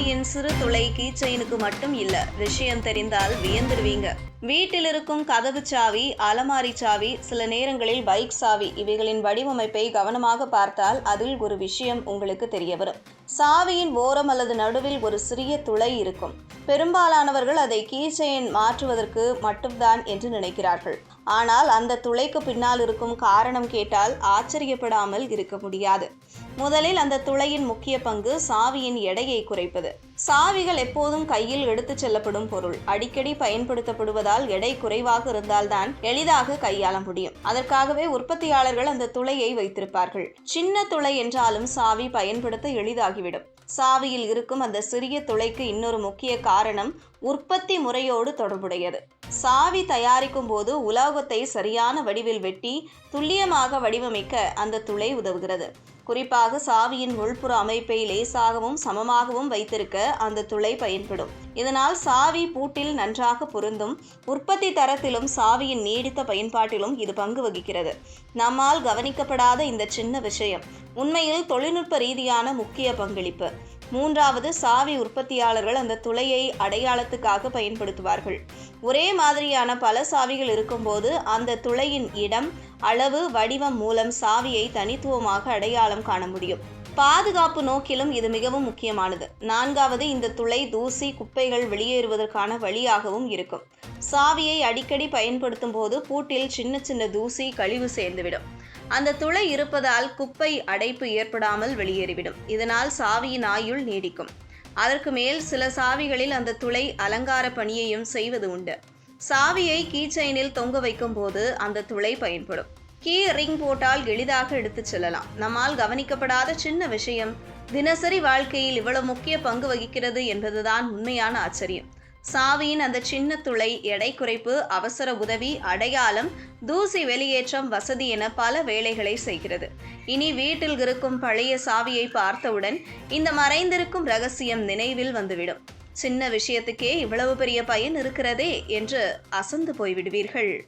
சாவியின் சிறு துளை கீச்செயினுக்கு மட்டும் இல்ல விஷயம் தெரிந்தால் வியந்துருவீங்க. வீட்டில் இருக்கும் கதவு சாவி அலமாரி சாவி சில நேரங்களில் பைக் சாவி இவைகளின் வடிவமைப்பை கவனமாக பார்த்தால் அதில் ஒரு விஷயம் உங்களுக்கு தெரிய வரும். சாவியின் ஓரம் அல்லது நடுவில் ஒரு சிறிய துளை இருக்கும். பெரும்பாலானவர்கள் அதை கீச்செயின் மாற்றுவதற்கு மட்டும்தான் என்று நினைக்கிறார்கள். ஆனால் அந்த துளைக்கு பின்னால் இருக்கும் காரணம் கேட்டால் ஆச்சரியப்படாமல் இருக்க முடியாது. முதலில் அந்த துளையின் முக்கிய பங்கு சாவியின் எடையை குறைப்பது. சாவிகள் எப்போதும் கையில் எடுத்துச் செல்லப்படும் பொருள். அடிக்கடி பயன்படுத்தப்படுவதால் எடை குறைவாக இருந்தால்தான் எளிதாக கையாள முடியும். அதற்காகவே உற்பத்தியாளர்கள் அந்த துளையை வைத்திருப்பார்கள். சின்ன துளை என்றாலும் சாவி பயன்படுத்த எளிதாகிவிடும். சாவியில் இருக்கும் அந்த சிறிய துளைக்கு இன்னொரு முக்கிய காரணம் உற்பத்தி முறையோடு தொடர்புடையது. சாவி தயாரிக்கும் போது உலோகத்தை சரியான வடிவில் வெட்டி துல்லியமாக வடிவமைக்க அந்த துளை உதவுகிறது. குறிப்பாக சாவியின் உள்புற அமைப்பை லேசாகவும் சமமாகவும் வைத்திருக்க அந்த துளை பயன்படும். இதனால் சாவி பூட்டில் நன்றாக பொருந்தும் உற்பத்தி தரத்திலும் சாவியின் நீடித்த பயன்பாட்டிலும் இது பங்கு வகிக்கிறது. நம்மால் கவனிக்கப்படாத இந்த சின்ன விஷயம் உண்மையில் தொழில்நுட்ப ரீதியான முக்கிய பங்களிப்பு. மூன்றாவது சாவி உற்பத்தியாளர்கள் அந்த துளையை அடையாளத்துக்காக பயன்படுத்துவார்கள். ஒரே மாதிரியான பல சாவிகள் இருக்கும்போது அந்த துளையின் இடம் அளவு வடிவம் மூலம் சாவியை தனித்துவமாக அடையாளம் காண முடியும். பாதுகாப்பு நோக்கிலும் இது மிகவும் முக்கியமானது. நான்காவது இந்த துளை தூசி குப்பைகள் வெளியேறுவதற்கான வழியாகவும் இருக்கும். சாவியை அடிக்கடி பயன்படுத்தும் போது பூட்டில் சின்ன சின்ன தூசி கழிவு சேர்ந்துவிடும். அந்த துளை இருப்பதால் குப்பை அடைப்பு ஏற்படாமல் வெளியேறிவிடும். இதனால் சாவியின் ஆயுள் நீடிக்கும். அதற்கு மேல் சில சாவிகளில் அந்த துளை அலங்கார பணியையும் செய்வது உண்டு. சாவியை கீ தொங்க வைக்கும் போது அந்த துளை பயன்படும். கீ ரிங் போட்டால் எளிதாக எடுத்துச் செல்லலாம். நம்மால் கவனிக்கப்படாத சின்ன விஷயம் தினசரி வாழ்க்கையில் இவ்வளவு முக்கிய பங்கு வகிக்கிறது என்பதுதான் உண்மையான ஆச்சரியம். சாவியின் அந்த சின்ன துளை எடை குறைப்பு அவசர உதவி அடையாளம் தூசி வெளியேற்றம் வசதி என பல வேலைகளை செய்கிறது. இனி வீட்டில் இருக்கும் பழைய சாவியை பார்த்தவுடன் இந்த மறைந்திருக்கும் ரகசியம் நினைவில் வந்துவிடும். சின்ன விஷயத்துக்கே இவ்வளவு பெரிய பயன் இருக்கிறதே என்று அசந்து போய்விடுவீர்கள்.